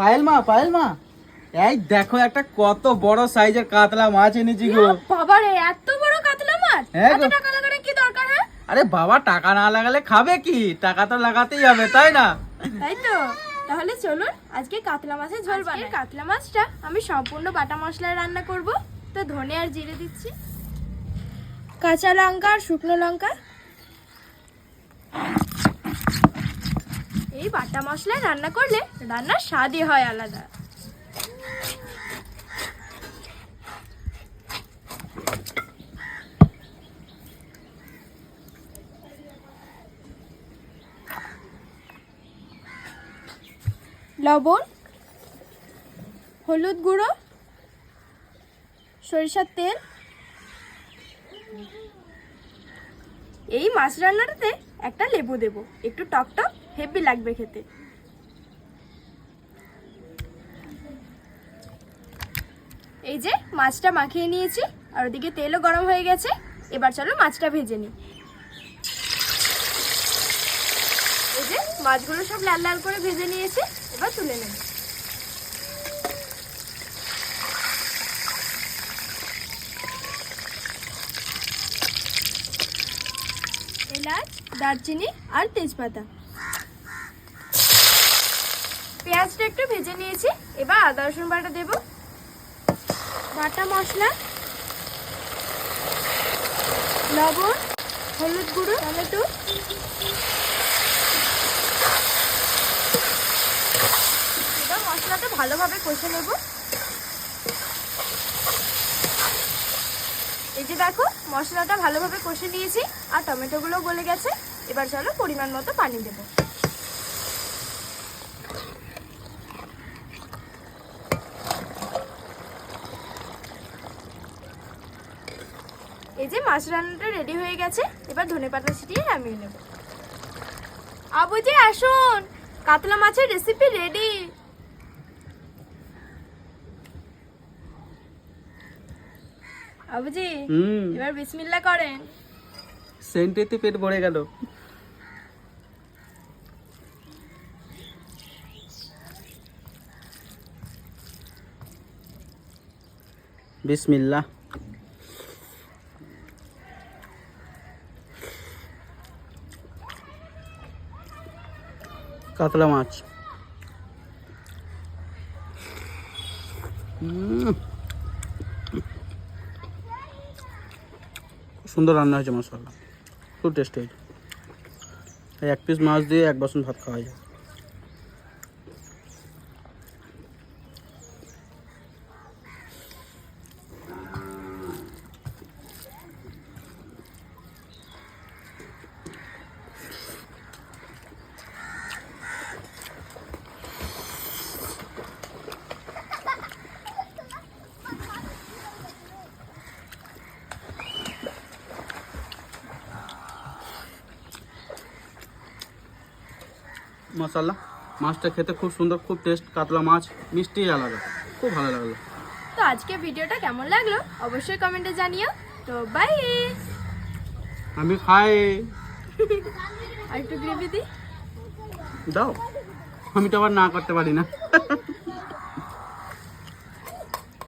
পায়েল মা পায়েল মা। এই দেখো একটা কত বড় সাইজের কাতলা মাছ এনেছি গো। বাবা রে এত বড় কাতলা মাছ? হ্যাঁ এত টাকা লাগানোর কি দরকার হ্যাঁ? আরে বাবা টাকা না লাগালে খাবে কি? টাকা তো লাগাতেই হবে তাই না? তাই তো। তাহলে চলুন আজকে কাতলা মাছের ঝোল বানাই। কাতলা মাছটা আমি সম্পূর্ণ বাটা মশলায় রান্না করব। তো ধনে আর জিরে দিচ্ছি। কাঁচা লঙ্কা আর শুকনো লঙ্কা। এই বাটা মশলায় রান্না করলে রান্নার স্বাদই হয় আলাদা। লবণ, হলুদ গুঁড়ো, সরিষার তেল। এই মাছ রান্নাটাতে একটা লেবু দেব। একটু টক টক হেভি লাগবে খেতে। এই যে মাছটা মাখিয়ে নিয়েছি, আর ওদিকে তেলও গরম হয়ে গেছে। এবার চলো মাছটা ভেজে নিই। এই যে মাছগুলো সব লাল লাল করে ভেজে নিয়েছি, এবার তুলে নেব। এলাচ, দারচিনি আর তেজপাতা। পেঁয়াজটা একটু ভেজে নিয়েছি। এবার আদা, রসুন বাটা দেব। বাটা মশলা, লবণ, হলুদ গুঁড়ো, টমেটো। এবার মশলাটা ভালোভাবে কষে নেব। এই যে দেখো, মশলাটা ভালোভাবে কষে নিয়েছি, আর টমেটোগুলো গলে গেছে। এবার চলো পরিমাণ মতো পানি দেব। এই যে মাছ রান্নাটা রেডি হয়ে গেছে এবার ধনে পাতা ছিটিয়ে নামিয়ে নেব। আবুজি আসুন। কাতলা মাছের রেসিপি রেডি আবুজি হুম। এবার বিসমিল্লা করেন। সেন্টেতে পেট ভরে গেল। বিসমিল্লাহ। কাতলা মাছ। সুন্দর রান্না হয়েছে মশলা খুব টেস্টি হয়েছে এক পিস মাছ দিয়ে এক বাসন ভাত খাওয়া যায়। মশলা মাছটা খেতে খুব সুন্দর খুব টেস্ট কাতলা মাছ মিষ্টি আলাদা। খুব ভালো লাগল। তো আজকে ভিডিওটা কেমন লাগল? অবশ্যই কমেন্টে জানিও। তো বাই আমি খাই। আর একটু গ্রেভি দি দাও। আমি তো আবার না করতে পারি না।